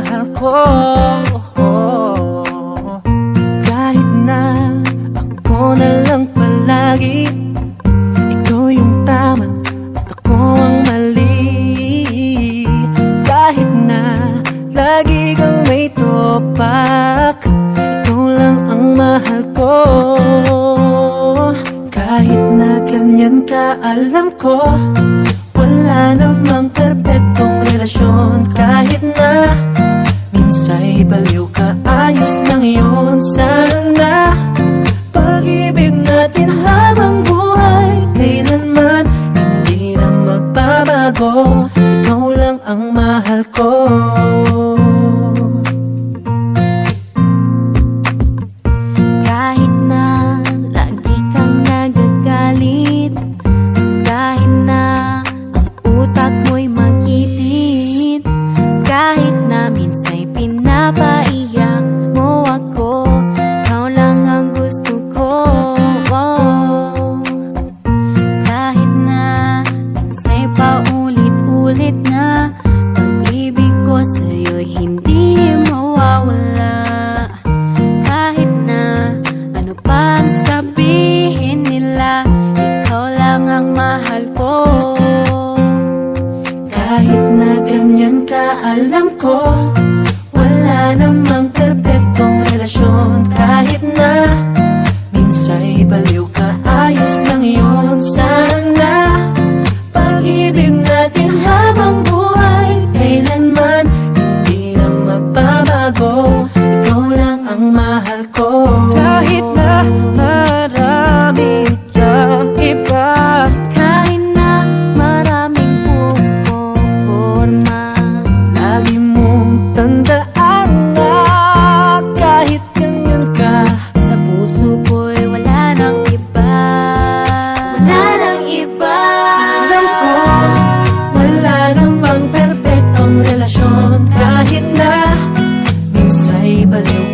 minamahal ko. Kahit na ako na lang palagi Ikaw yung tama at ako ang mali. Kahit na lagi kang may topak Ikaw lang ang mahal ko. Kahit na ganyan ka alam ko Wala namang perfectong relasyon. Kahit valeu. man sabihin nila Ikaw lang ang mahal ko. Kahit na ganyan ka alam ko Wala namang valeu